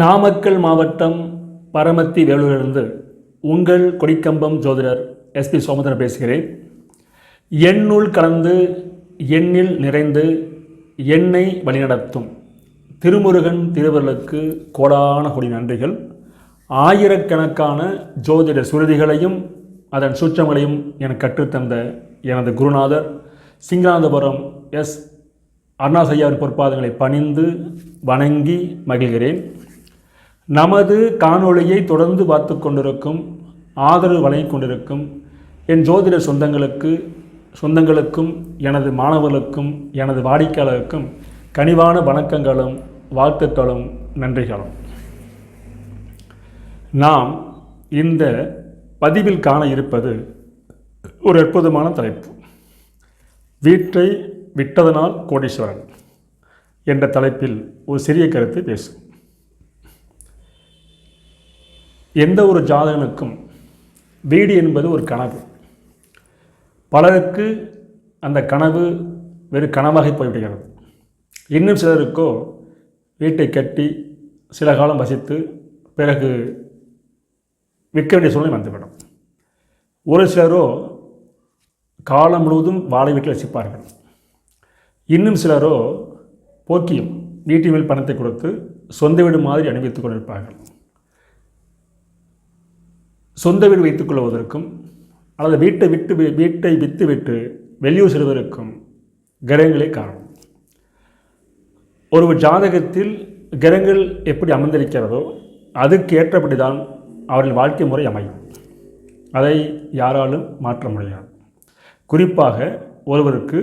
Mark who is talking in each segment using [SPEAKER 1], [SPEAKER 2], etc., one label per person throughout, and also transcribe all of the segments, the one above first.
[SPEAKER 1] நாமக்கல் மாவட்டம் பரமத்தி வேலூரிலிருந்து உங்கள் கொடிக்கம்பம் ஜோதிடர் எஸ்பி சோமதரன் பேசுகிறேன். எண்ணுள் கலந்து எண்ணில் நிறைந்து எண்ணை வழிநடத்தும் திருமுருகன் திருவருளுக்கு கோடான கொடி நன்றிகள். ஆயிரக்கணக்கான ஜோதிட சுருதிகளையும் அதன் சூற்றங்களையும் எனக்கு கற்றுத்தந்த எனது குருநாதர் சிங்கநாதபுரம் எஸ் அருணாசையாவின் பொற்பாதங்களை பணிந்து வணங்கி மகிழ்கிறேன். நமது காணொளியை தொடர்ந்து பார்த்து கொண்டிருக்கும் ஆதரவு வழங்கிக் கொண்டிருக்கும் என் ஜோதிட சொந்தங்களுக்கு சொந்தங்களுக்கும் எனது மாணவர்களுக்கும் எனது வாடிக்கையாளருக்கும் கனிவான வணக்கங்களும் வாழ்த்துக்களும் நன்றிகளும். நாம் இந்த பதிவில் காண இருப்பது ஒரு அற்புதமான தலைப்பு. வீட்டை விட்டதனால் கோடீஸ்வரன் என்ற தலைப்பில் ஒரு சிறிய கருத்தை பேசும் எந்த ஒரு ஜாதகனுக்கும் வீடு என்பது ஒரு கனவு. பலருக்கு அந்த கனவு வெறும் கனவாக போய்விடுகிறது. இன்னும் சிலருக்கோ வீட்டை கட்டி சில காலம் வசித்து பிறகு விற்க வேண்டிய சூழ்நிலை வந்துவிடும். ஒரு சிலரோ காலம் முழுவதும் வாழை வீட்டில் வசிப்பார்கள். இன்னும் சிலரோ போக்கியம் வீட்டின் மேல் பணத்தை கொடுத்து சொந்த வீடு மாதிரி அனுபவித்துக் கொண்டிருப்பார்கள். சொந்த வீடு வைத்துக் கொள்வதற்கும் அல்லது வீட்டை விட்டு வி- வீட்டை விட்டு விட்டு வெளியூர் செல்வதற்கும் கிரகங்களே காரணம். ஒரு ஜாதகத்தில் கிரகங்கள் எப்படி அமர்ந்திருக்கிறதோ அதுக்கு ஏற்றபடி தான் அவர்கள் வாழ்க்கை முறை அமையும். அதை யாராலும் மாற்ற முடியாது. குறிப்பாக ஒருவருக்கு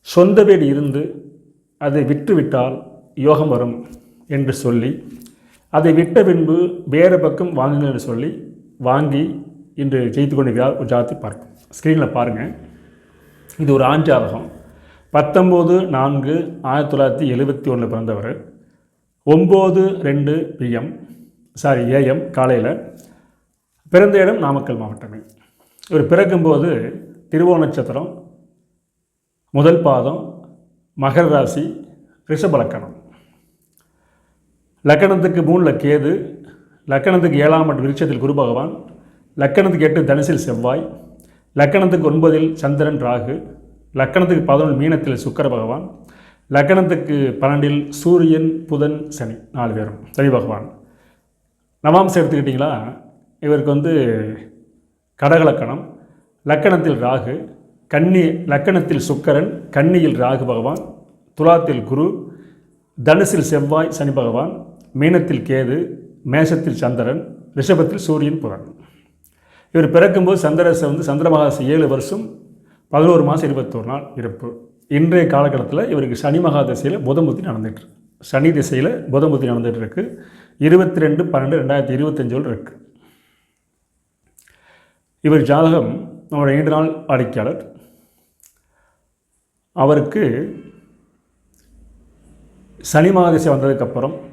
[SPEAKER 1] சொந்த வீடு இருந்து அதை விற்றுவிட்டால் யோகம் வரும் என்று சொல்லி அதை விட்ட பின்பு வேறு பக்கம் வாங்குங்கள் என்று சொல்லி வாங்கி இன்று ஜெயித்து கொண்டிருக்கிறார் ஒரு ஜாதி பார்க்கும் ஸ்க்ரீனில் பாருங்கள் இது ஒரு ஆண் ஜாதகம் பத்தொம்போது நான்கு ஆயிரத்தி தொள்ளாயிரத்தி எழுபத்தி ஒன்றில் பிறந்தவர். ஒம்பது ரெண்டு பிஎம் சாரி ஏஎம் காலையில் பிறந்த இடம் நாமக்கல் மாவட்டமே. இவர் பிறக்கும்போது திருவோண நட்சத்திரம் முதல் பாதம் மகர ராசி ரிஷப லக்கணம். லக்கணத்துக்கு மூணில் கேது லக்கணத்துக்கு ஏழாம் மற்றும் விருட்சத்தில் குரு பகவான் லக்கணத்துக்கு எட்டு தனுசில் செவ்வாய் லக்கணத்துக்கு ஒன்பதில் சந்திரன் ராகு லக்கணத்துக்கு பதினொன்று மீனத்தில் சுக்கர பகவான் லக்கணத்துக்கு பன்னெண்டில் சூரியன் புதன் சனி நாலு பேரும். சனி பகவான். நவாம்சம் எடுத்துக்கிட்டிங்களா? இவருக்கு வந்து கடகலக்கணம் லக்கணத்தில் ராகு கன்னி லக்கணத்தில் சுக்கரன் கன்னியில் ராகு பகவான் துலாத்தில் குரு தனுசில் செவ்வாய் சனி பகவான் மீனத்தில் கேது மேஷத்தில் சந்திரன் ரிஷபத்தில் சூரியன் புதன். இவர் பிறக்கும்போது சந்திரசை வந்து சந்திரமகாசி ஏழு வருஷம் பதினோரு மாதம் இருபத்தோரு நாள் இருப்பு. இன்றைய காலகட்டத்தில் இவருக்கு சனி மகா திசையில் புதமுத்தி நடந்துட்டு இருக்கு. சனி திசையில் புதமுத்தி நடந்துட்டு இருக்கு. இருபத்தி ரெண்டு பன்னெண்டு ரெண்டாயிரத்தி இருபத்தஞ்சோல் இருக்கு. இவர் ஜாதகம் நம்மளோட நீண்ட நாள் வாடிக்கையாளர். அவருக்கு சனி மகாதிசை வந்ததுக்கப்புறம்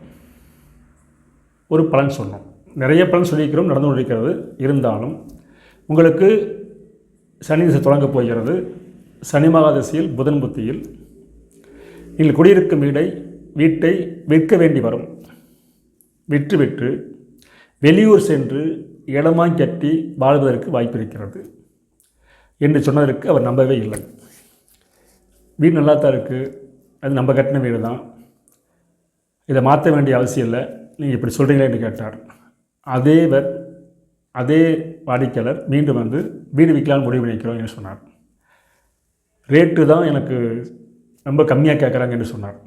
[SPEAKER 1] ஒரு பலன் சொன்னோம். நிறைய பலன் சொல்லியிருக்கிறோம் நடந்து கொண்டிருக்கிறது. இருந்தாலும் உங்களுக்கு சனி திசை தொடங்க போகிறது. சனி மகாதிசையில் புதன் புத்தியில். நீங்கள் குடியிருக்கும் வீடை வீட்டை விற்க வேண்டி வரும். விற்று விற்று வெளியூர் சென்று இடமாய் கட்டி வாழ்வதற்கு வாய்ப்பு இருக்கிறது என்று சொன்னதற்கு அவர் நம்பவே இல்லை. வீடு நல்லா தான் இருக்குது அது நம்ம கட்டின வீடு தான் இதை மாற்ற வேண்டிய அவசியம் இல்லை. நீங்கள் இப்படி சொல்கிறீங்களே என்று கேட்டார். அதேவர் அதே வாடிக்கையாளர் மீண்டும் வந்து வீடு விற்கலான்னு முடிவு பண்ணிக்கிறோம் என்று சொன்னார். ரேட்டு தான் எனக்கு ரொம்ப கம்மியாக கேட்குறாங்க என்று சொன்னார்.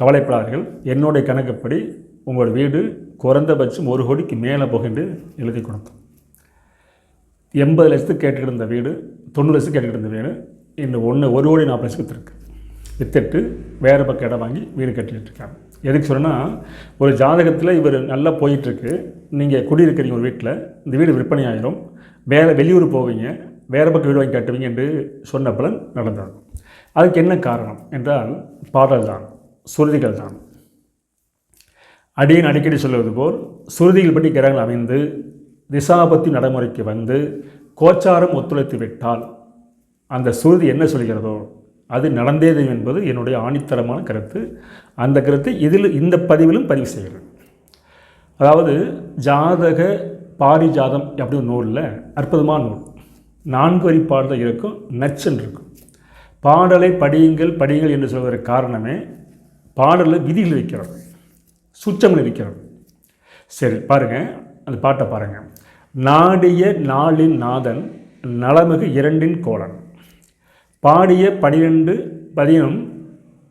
[SPEAKER 1] கவலைப்படாதீர்கள் என்னுடைய கணக்குப்படி உங்களோட வீடு குறைந்தபட்சம் ஒரு கோடிக்கு மேலே போகின்று எழுதி கொடுத்தோம் எண்பது லட்சத்துக்கு கேட்டுக்கிட்டு இருந்த வீடு தொண்ணூறு லட்சத்துக்கு கேட்டுக்கிட்டு இருந்த வீடு இன்னும் ஒன்று ஒரு கோடி நாற்பது லட்சத்துக்கு விற்றுருக்கு வித்துட்டு வேறு பக்கம் இடம் வாங்கி வீடு கட்டிட்டு எதுக்கு சொன்னால் ஒரு ஜாதகத்தில் இவர் நல்லா போயிட்டுருக்கு. நீங்கள் குடியிருக்கிறீங்க ஒரு வீட்டில் இந்த வீடு விற்பனை ஆயிரும். வேறு வெளியூர் போவீங்க வேறு பக்கம் வீடு வாங்கி கட்டுவீங்க என்று சொன்ன பலன் நடந்தது. அதுக்கு என்ன காரணம் என்றால் பாடல் தான் சுருதிகள் தான். அடியேன் அடிக்கடி சொல்வது போல் சுருதிகள் பற்றி கிரகங்கள் அமைந்து திசாபத்தி நடைமுறைக்கு வந்து கோச்சாரம் ஒத்துழைத்து விட்டால் அந்த சுருதி என்ன சொல்கிறதோ அது நடந்தேது என்பது என்னுடைய ஆணித்தரமான கருத்து. அந்த கருத்தை இதில் இந்த பதிவிலும் பதிவு செய்கிறேன். அதாவது ஜாதக பாரிஜாதம் அப்படின்னு நூலில் அற்புதமான நூல். நான்கு வரி பாடல் இருக்கும் நச்சன் இருக்கும். பாடலை படியுங்கள் படியுங்கள் என்று சொல்வதற்கு காரணமே பாடலில் விதிகள் இருக்கிறது சுச்சங்கள் இருக்கிறது. சரி பாருங்கள் அந்த பாட்டை பாருங்கள் நாடிய நாளின் நாதன் நலமிகு இரண்டின் கோலன். பாடிய பனிரெண்டு பதினும்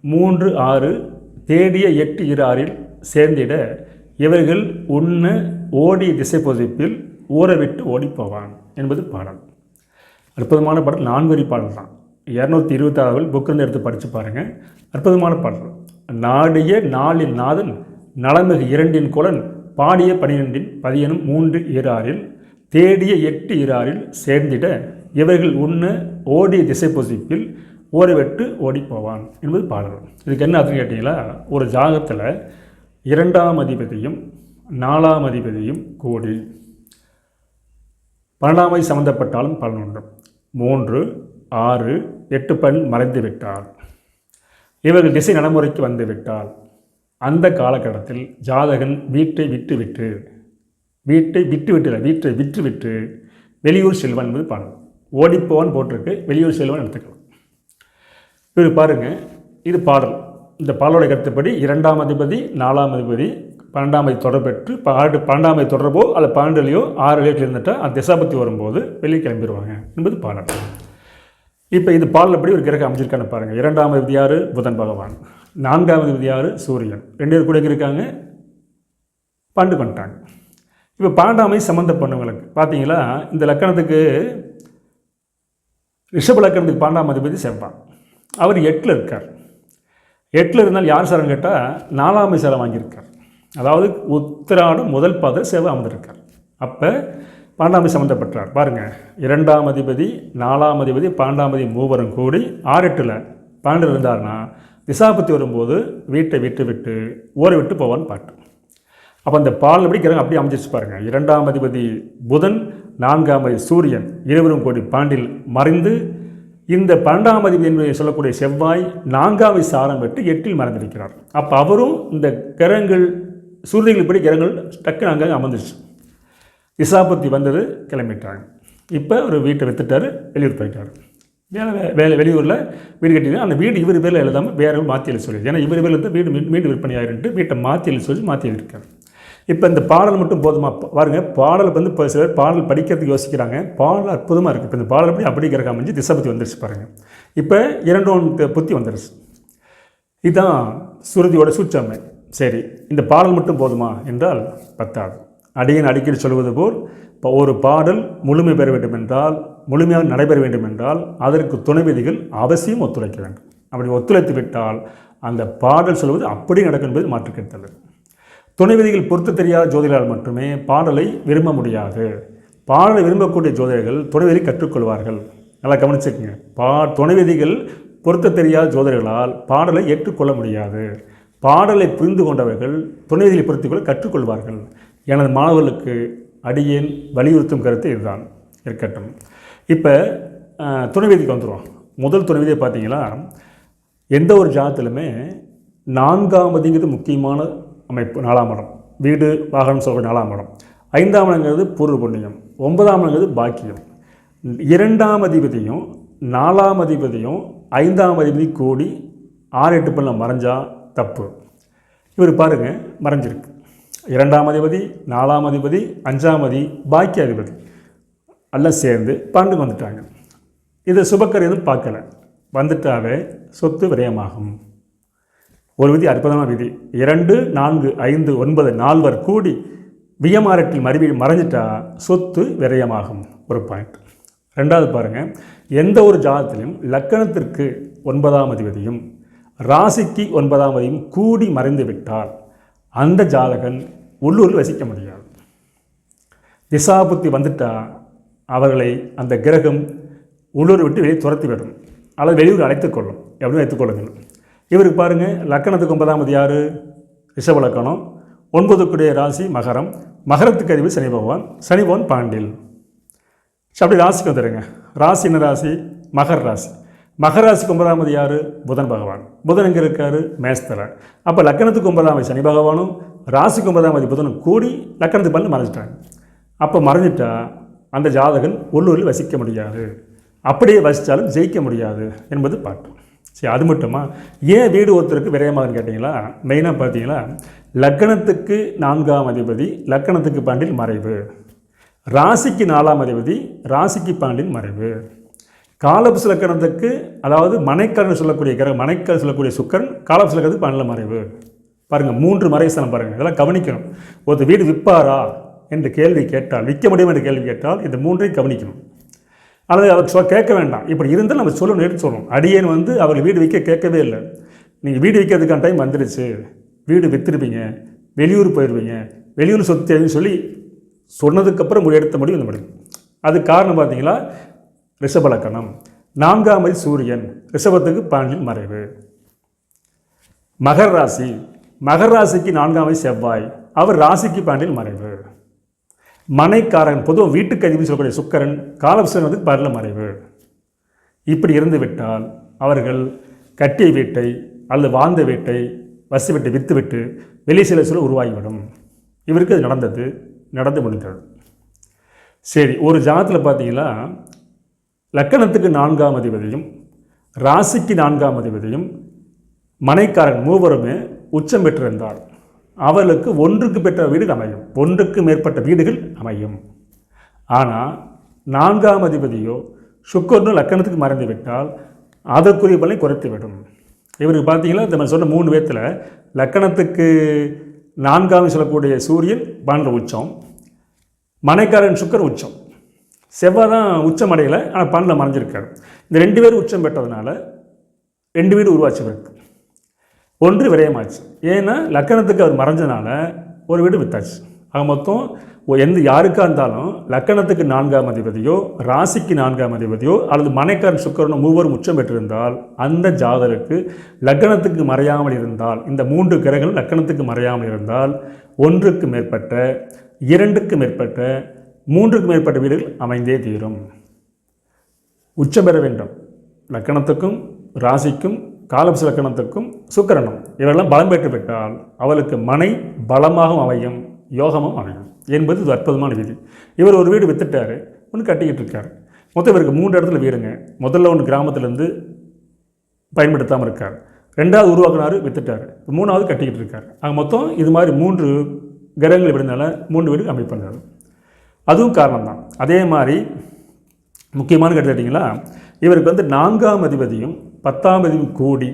[SPEAKER 1] மூன்று ஆறு தேடிய எட்டு இரு ஆறில் சேர்ந்திட இவர்கள் உண்ண ஓடிய திசை பொதிப்பில் ஊறவிட்டு ஓடிப்போவான் என்பது பாடல். அற்புதமான பாடல். நான்கு பாடல் தான். இரநூத்தி இருபத்தாறுகள் புக்கிருந்து எடுத்து படித்து பாருங்கள் அற்புதமான பாடல். நாடிய நாளின் நாதன் நலமிகு இரண்டின் குலன் பாடிய பனிரெண்டின் பதியனும் மூன்று ஈராறில் தேடிய எட்டு இராறில் சேர்ந்திட இவர்கள் உண்ண ஓடிய திசை பொசிப்பில் ஓடிவிட்டு ஓடி போவான் என்பது பாடல். இதுக்கு என்ன அர்த்தம் கேட்டீங்களா? ஒரு ஜாகத்தில் இரண்டாம் அதிபதியும் நாலாம் அதிபதியும் கூடி பன்னெண்டாம் வயது சம்மந்தப்பட்டாலும் உண்டு. மூன்று ஆறு எட்டு பண் மறைந்து விட்டால் இவர்கள் திசை நடைமுறைக்கு வந்து விட்டால் அந்த காலகட்டத்தில் ஜாதகன் வீட்டை விட்டு விட்டு வீட்டை விட்டு விட்டு வீட்டை விட்டு விட்டு வெளியூர் செல்வன் என்பது பாடல். ஓடிப்போவன் போட்டிருக்கு. வெளியூர் செல்வன் எடுத்துக்கலாம் இவர் பாருங்கள் இது பாடல். இந்த பாடலோட கருத்துப்படி இரண்டாம் அதிபதி நாலாம் அதிபதி பன்னெண்டாம் அதிபதி தொடர்பெற்று பாடு பன்னெண்டாம் அதிபதி தொடர்போ அல்ல பன்னெண்டுலையோ ஆறுலையோ இருந்துட்டால் அந்த திசாபத்தி வரும்போது வெளியே கிளம்பிடுவாங்க என்பது பாடல். இப்போ இது பாடல் எப்படி ஒரு கிரகம் அமைச்சிருக்கான்னு பாருங்கள் இரண்டாம் அதிபதி யார்? புதன் பகவான். நான்காம் அதிபதி யார்? சூரியன். ரெண்டு பேர் கூட இருக்காங்க. பண்டு பண்ணிட்டாங்க இப்போ பன்னெண்டாம் சம்மந்த பண்ணவங்களுக்கு பார்த்தீங்களா இந்த லக்கணத்துக்கு ரிஷபலக்கணத்துக்கு பன்னெண்டாம் அதிபதி செவ்வான் அவர் எட்டில் இருக்கார். எட்டில் இருந்தால் யார் சாரம் கேட்டால் நாலாம் சாரம் வாங்கியிருக்கார். அதாவது உத்திராடம் முதல் பாதம் செவ்வாய் அமர்ந்திருக்கார். அப்போ பன்னெண்டாம் சம்மந்தப்பட்டார் பாருங்கள் இரண்டாம் அதிபதி நாலாம் அதிபதி பன்னெண்டாம் அதிபதி மூவரும் கூடி ஆறு எட்டில் இருந்தார்னா திசாபத்தி வரும்போது வீட்டை விட்டு விட்டு ஊரை விட்டு போவான்னு பாட்டு. அப்போ அந்த பால் எப்படி கிரகம் அப்படி அமைஞ்சிச்சு பாருங்கள் இரண்டாம் அதிபதி புதன் நான்காம் அதிபதி சூரியன் இருவரும் கோடி பாண்டில் மறைந்து இந்த பன்னெண்டாம் அதிபதி என்று சொல்லக்கூடிய செவ்வாய் நான்காவை சாரம் பெற்று எட்டில் மறைந்திருக்கிறார். அப்போ அவரும் இந்த கிரகங்கள் சூரியர்கள் படி கிரகங்கள் டக்குன்னு அங்கே அமர்ந்துச்சு திசாபத்தி வந்தது கிளம்பிட்டாங்க. இப்போ ஒரு வீட்டை வித்துட்டார் வெளியூர் போயிட்டார். வேலை வேலை வெளியூரில் வீடு கட்டினா அந்த வீடு இவர் பேரில் எழுதாமல் வேறு மாற்றி எழுத சொல்லி ஏன்னா இவர் பேரில் இருந்து வீடு மீண்டும் விற்பனை ஆகிருந்துட்டு வீட்டை மாற்றி எழுத சொல்லி மாற்றி எழுதியிருக்காரு இப்போ இந்த பாடல் மட்டும் போதுமா? பாருங்க பாடல் வந்து இப்போ சிலர் பாடல் படிக்கிறதுக்கு யோசிக்கிறாங்க. பாடல் அற்புதமாக இருக்குது இப்போ இந்த பாடல் எப்படி அப்படி கிரகம் அமைஞ்சு திசபத்தி வந்துருச்சு பாருங்கள் இப்போ இரண்டு ஒன்று புத்தி வந்துருச்சு. இதுதான் சுருதியோட சூட்சமை. சரி இந்த பாடல் மட்டும் போதுமா? என்றால் பத்தாது. அடியன் அடிக்கடி சொல்வது போல் இப்போ ஒரு பாடல் முழுமை பெற வேண்டும் என்றால் முழுமையாக நடைபெற வேண்டும் என்றால் அதற்கு துணை விதிகள் அவசியம் ஒத்துழைக்க வேண்டும். அப்படி ஒத்துழைத்து விட்டால் அந்த பாடல் சொல்வது அப்படி நடக்கும் என்பது மாற்றுக்கருத்தல்ல துணை விதிகள் பொறுத்து தெரியாத ஜோதிடர்கள் மட்டுமே பாடலை விரும்ப முடியாது. பாடலை விரும்பக்கூடிய ஜோதிடர்கள் துணை விதி கற்றுக்கொள்வார்கள். நல்லா கவனிச்சுக்கங்க. பா துணை விதிகள் பொருத்த தெரியாத ஜோதிடர்களால் பாடலை ஏற்றுக்கொள்ள முடியாது. பாடலை புரிந்து கொண்டவர்கள் துணை விதிகளை பொறுத்துக்கொள்ள கற்றுக்கொள்வார்கள். எனது மாணவர்களுக்கு அடியேன் வலியுறுத்தும் கருத்து இதுதான். இருக்கட்டும். இப்போ துணை விதிக்கு வந்துடுவோம் முதல் துணை விதியை பார்த்தீங்களா? எந்த ஒரு ஜாதத்திலுமே நான்காவதுங்கிறது முக்கியமான அமைப்பு நாலாம் இடம். வீடு வாகனம் சொல்கிற நாலாம் இடம். ஐந்தாம் இடங்கிறது பூர்வ புண்ணியம். ஒன்பதாம் இடங்கிறது பாக்கியம். இரண்டாம் அதிபதியும் நாலாம் அதிபதியும் ஐந்தாம் அதிபதி கூடி ஆறு எட்டு பண்ண மறைஞ்சா தப்பு. இவர் பாருங்கள் மறைஞ்சிருக்கு. இரண்டாம் அதிபதி நாலாம் அதிபதி அஞ்சாம் அதி பாக்கிய அதிபதி. எல்லாம் சேர்ந்து பன்னெண்டுக்கு வந்துட்டாங்க. இதை சுபக்கர் எதுவும் பார்க்கல. வந்துட்டாவே சொத்து விரயமாகும். ஒரு விதி அற்புதமான விதி. இரண்டு நான்கு ஐந்து ஒன்பது நால்வர் கூடி வியமாரட்டில் மறுவி மறைஞ்சிட்டா சொத்து விரயமாகும். ஒரு பாயிண்ட் ரெண்டாவது பாருங்கள் எந்த ஒரு ஜாதத்திலையும் லக்கணத்திற்கு ஒன்பதாம் அதிபதியும் ராசிக்கு ஒன்பதாம் அதிபதியும் கூடி மறைந்து விட்டால் அந்த ஜாதகன் உள்ளூரில் வசிக்க முடியாது. திசாபுத்தி வந்துட்டால் அவர்களை அந்த கிரகம் உள்ளூர் விட்டு வெளியே துரத்தி விடும் அல்லது வெளியூர் அழைத்துக்கொள்ளும். எப்படியும் வைத்துக்கொள்ளுங்கள். இவருக்கு பாருங்கள் லக்கணத்துக்கு ஒன்பதாமது யார் ரிஷப லக்கணம் ஒன்பதுக்குடைய ராசி மகரம் மகரத்துக்கு அறிவு சனி பகவான் சனி பகவான் பாண்டில். அப்படி ராசிக்கு வந்துடுங்க ராசி என்ன ராசி? மகர் ராசி. மகராசிக்கு ஒன்பதாமது யார் புதன் பகவான். புதன் எங்கே இருக்கார்? மேஸ்தல அப்போ லக்கணத்துக்கு ஒன்பதாமது சனி பகவானும் ராசிக்கு ஒன்பதாமதி புதனும் கூடி லக்கணத்துக்கு பண்ணி மறைஞ்சிட்டாங்க. அப்போ மறைஞ்சிட்டா அந்த ஜாதகன் உள்ளூரில் வசிக்க முடியாது. அப்படியே வசித்தாலும் ஜெயிக்க முடியாது என்பது பாட்டு. சரி அது மட்டுமா? ஏன் வீடு ஒருத்தருக்கு விரயமாகுன்னு கேட்டிங்களா? மெயினாக பார்த்தீங்களா? லக்கணத்துக்கு நான்காம் அதிபதி லக்கணத்துக்கு பாண்டில் மறைவு. ராசிக்கு நாலாம் அதிபதி ராசிக்கு பாண்டில் மறைவு. காலபுச லக்கணத்துக்கு அதாவது மனைக்கரன் சொல்லக்கூடிய கிரக மனைக்கரன் சொல்லக்கூடிய சுக்கரன் காலபுச லக்கணத்துக்கு பாண்டில் மறைவு. பாருங்கள் மூன்று மறைசனம் பாருங்கள் இதெல்லாம் கவனிக்கணும். ஒருத்தர் வீடு விற்பாரா? என்று கேள்வி கேட்டால் விற்க முடியும் என்று கேள்வி கேட்டால் இந்த மூன்றையும் கவனிக்கணும். அல்லது அவர் சொ கேட்க வேண்டாம். இப்படி இருந்தால் நம்ம சொல்லணும் எடுத்து சொல்லணும். அடியேன் வந்து அவர் வீடு விற்க கேட்கவே இல்லை. நீங்கள் வீடு விற்கிறதுக்கான டைம் வந்துடுச்சு. வீடு விற்றுருப்பீங்க வெளியூர் போயிடுவீங்க வெளியூர் சொத்து சொல்லி சொன்னதுக்கப்புறம் எடுத்த முடியும் இந்த முடியும் அது காரணம் பார்த்தீங்களா? ரிஷபலக்கணம். நான்காம் மதி சூரியன். ரிஷபத்துக்கு பாண்டில் மறைவு. மகர் ராசி. மகர் ராசிக்கு நான்காம் வயது செவ்வாய். அவர் ராசிக்கு பாண்டில் மறைவு. மனைக்காரன் பொதுவாக வீட்டுக்கு அதிபதி சொல்லக்கூடிய சுக்கரன் காலபுசன் வந்து பரல மறைவு இப்படி இருந்து விட்டால் அவர்கள் கட்டிய வீட்டை அல்லது வாழ்ந்த வீட்டை வசி விட்டு விற்றுவிட்டு வெளி சில சொல்ல உருவாகிவிடும். இவருக்கு அது நடந்தது நடந்து முடிந்தது. சரி ஒரு ஜாதத்தில் பார்த்தீங்கன்னா லக்கணத்துக்கு நான்காம் அதிபதியும் ராசிக்கு நான்காம் அதிபதியும் மனைக்காரன் மூவருமே உச்சம் பெற்றிருந்தார். அவர்களுக்கு ஒன்றுக்கு பெற்ற வீடுகள் அமையும். ஒன்றுக்கு மேற்பட்ட வீடுகள் அமையும். ஆனால் நான்காம் அதிபதியோ சுக்கரனோ லக்கணத்துக்கு மறைந்து விட்டால் அதற்குரிய பலனை குறைத்து விடும் இவருக்கு பார்த்தீங்கன்னா இந்த சொன்ன மூணு பேர்த்தில் லக்கணத்துக்கு நான்காம் சொல்லக்கூடிய சூரியன் பன்னெண்டு உச்சம் மனைக்காரன் சுக்கர் உச்சம். செவ்வாய் தான் உச்சம் அடையலை ஆனால் பன்னெண்டில் மறைஞ்சிருக்காரு. இந்த ரெண்டு பேரும் உச்சம் பெற்றதுனால ரெண்டு வீடு உருவாச்சவருக்கு ஒன்று விரயமாச்சு. ஏன்னா லக்கணத்துக்கு அவர் மறைஞ்சனால ஒரு வீடு வித்தாச்சு. ஆக மொத்தம் எந்த யாருக்காக இருந்தாலும் லக்கணத்துக்கு நான்காம் அதிபதியோ ராசிக்கு நான்காம் அதிபதியோ அல்லது மனைக்காரன் சுக்கரனோ மூவரும் உச்சம் பெற்றிருந்தால் அந்த ஜாதருக்கு லக்கணத்துக்கு மறையாமல் இருந்தால் இந்த மூன்று கிரகங்களும் லக்கணத்துக்கு மறையாமல் இருந்தால் ஒன்றுக்கு மேற்பட்ட இரண்டுக்கு மேற்பட்ட மூன்றுக்கு மேற்பட்ட வீடுகள் அமைந்தே தீரும். உச்சம் பெற வேண்டும். லக்கணத்துக்கும் ராசிக்கும் காலபுச லக்கணத்துக்கும் சுக்கரனும் இவரெல்லாம் பலம் பெற்று பெற்றால் அவளுக்கு மனை பலமாகவும் அமையும் யோகமும் அமையும் என்பது இது அற்புதமான விதி. இவர் ஒரு வீடு வித்துட்டார் ஒன்று கட்டிக்கிட்டு இருக்கார் மொத்தம் இவருக்கு மூன்று இடத்துல வீடுங்க. முதல்ல ஒன்று கிராமத்துலேருந்து பயன்படுத்தாமல் இருக்கார். ரெண்டாவது உருவாக்குனாரு வித்துட்டார். மூணாவது கட்டிக்கிட்டு இருக்கார் அங்கே மொத்தம் இது மாதிரி மூன்று கிரகங்கள் விடுனால மூன்று வீடு அமைப்பது அதுவும் காரணம் தான் அதே மாதிரி முக்கியமான கேட்டீங்களா? இவருக்கு வந்து நான்காம் அதிபதியும் பத்தாம் பதிவு கூடி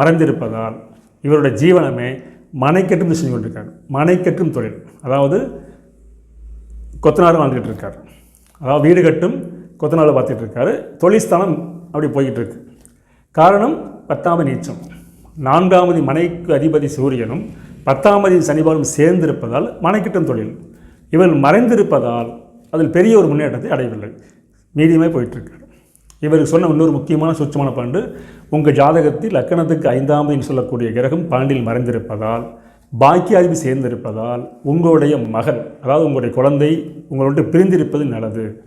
[SPEAKER 1] மறைந்திருப்பதால் இவருடைய ஜீவனமே மனைக்கட்டும் செஞ்சு கொண்டிருக்காங்க மனைக்கட்டும் தொழில். அதாவது கொத்தனாரும் வாழ்ந்துகிட்டு இருக்கார். அதாவது வீடு கட்டும் கொத்தனார் பார்த்துட்டு இருக்காரு. தொழில்ஸ்தானம் அப்படி போய்கிட்டு இருக்கு காரணம் பத்தாம் நீச்சம். நான்காமதி மனைக்கு அதிபதி சூரியனும் பத்தாமதி சனிபாலும் சேர்ந்திருப்பதால் மனைக்கிட்டும் தொழில். இவர் மறைந்திருப்பதால் அதில் பெரிய ஒரு முன்னேற்றத்தை அடையவில்லை. மீதியமே போயிட்டுருக்கார். இவருக்கு சொன்ன இன்னொரு முக்கியமான சுச்சமான பண்டு உங்கள் ஜாதகத்தில் லக்கணத்துக்கு ஐந்தாம் சொல்லக்கூடிய கிரகம் பன்னெண்டில் மறைந்திருப்பதால் பாக்கியாதிபதி சேர்ந்திருப்பதால் உங்களுடைய மகன் அதாவது உங்களுடைய குழந்தை உங்களோட பிரிந்திருப்பது நல்லது.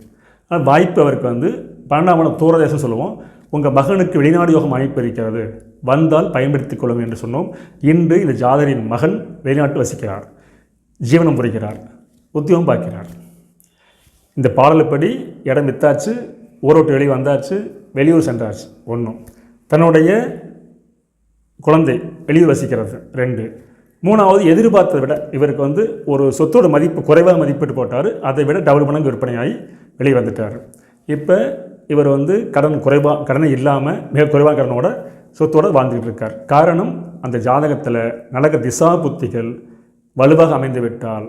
[SPEAKER 1] ஆனால் வாய்ப்பு அவருக்கு வந்து பன்னெண்டாம் தூரதேசம் சொல்லுவோம். உங்கள் மகனுக்கு வெளிநாடு யோகம் அமைப்பு இருக்கிறது. வந்தால் பயன்படுத்திக் கொள்ளும் என்று சொன்னோம். இன்று இந்த ஜாதரின் மகன் வெளிநாட்டு வசிக்கிறார். ஜீவனம் புரிகிறார். உத்தியோகம் பார்க்கிறார். இந்த பாடலுப்படி இடம் வித்தாச்சு. ஊரோட்டு வெளியே வந்தாச்சு வெளியூர் சென்றாச்சு ஒன்றும் தன்னுடைய குழந்தை வெளியூர் வசிக்கிறது ரெண்டு. மூணாவது எதிர்பார்த்ததை விட இவருக்கு வந்து ஒரு சொத்தோட மதிப்பு குறைவாக மதிப்பிட்டு போட்டார். அதை விட டபுள் மடங்கு விற்பனையாகி வெளியே வந்துட்டார். இப்போ இவர் வந்து கடன் குறைவாக கடனை இல்லாமல் மிக குறைவாக கடனோட சொத்தோடு வாழ்ந்துக்கிட்டு இருக்கார். காரணம் அந்த ஜாதகத்தில் நடக்க திசா புத்திகள் வலுவாக அமைந்து விட்டால்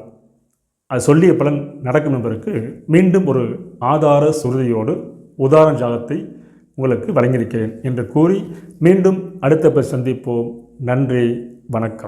[SPEAKER 1] அது சொல்லிய பலன் நடக்கும் என்பதற்கு மீண்டும் ஒரு ஆதார சுருதியோடு உதாரண ஜாதத்தை உங்களுக்கு வழங்கியிருக்கிறேன் என்று கூறி மீண்டும் அடுத்த பேர் சந்திப்போம். நன்றி. வணக்கம்.